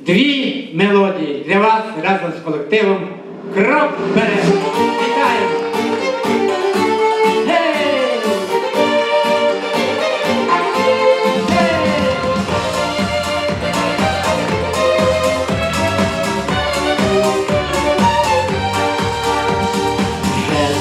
дві мелодії для вас разом з колективом Крок вперед. Вітаємо!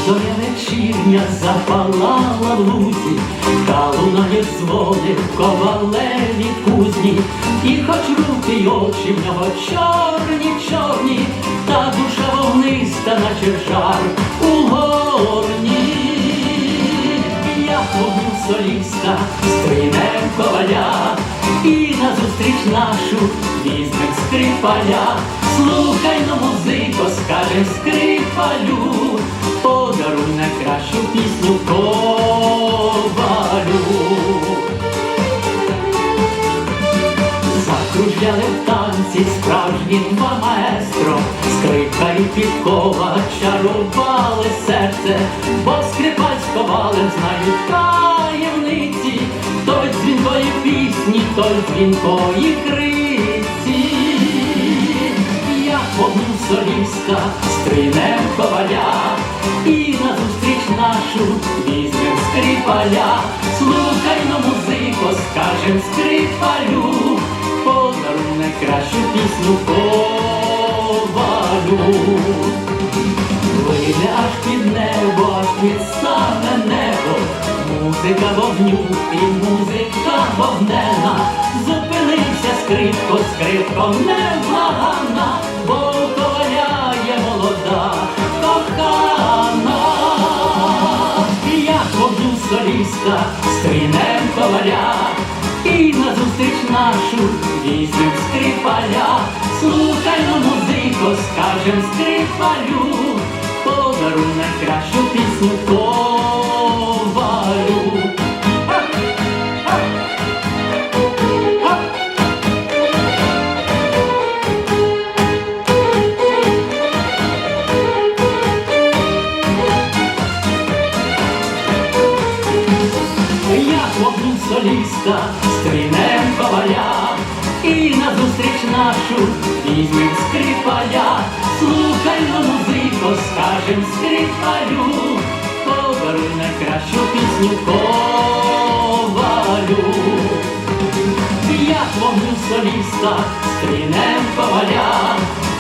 Зоря вечірня запалала в лузі, та лунає дзвони в ковалеві кузні, і хоч руки й очі в нього чорні, чорні, та душа вогниста, наче жар у горні. Я вогню соліста, стринем коваля, і назустріч нашу візьмем скрипаля. Слухай но музико, скаже скрипалю, пісню ковалю. Закружляли в танці справжні два маестро, скрипка і підкова чарували серце, бо скрипаль з знають таємниці, той дзвінкої пісні, той дзвінкої криці. Я вогню соліста, стринем коваля, і назустріч нашу візьмем скрипаля. Слухай но музико, скажем скрипалю, подаруй найкращу пісню ковалю. Вийде під небо, аж під саме небо, музика вогню і музика вогнена. Зупинився скрипко, скрипко невблаганна, нашу візьмем скрипаля. слухаймо музику, скажем скрипалю, подару найкращу пісню соліста, стрінем коваля, і назустріч нашу візьмем скрипаля. Слухай на музико, скажем скрипалю, подаруй найкращу пісню ковалю. Я вогню соліста, стрінем коваля,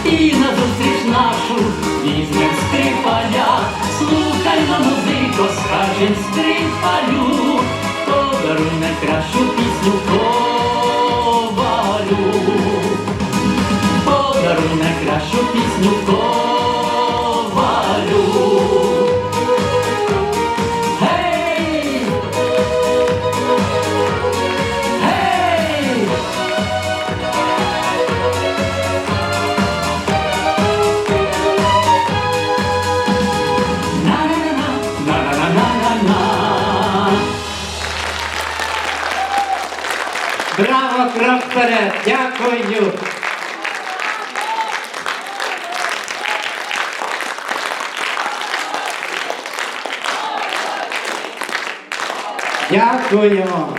і назустріч нашу візьмем скрипаля. Слухай на музико, скажем скрипалю, подаруй найкращу пісню крок вперед! Дякую! Дякуємо!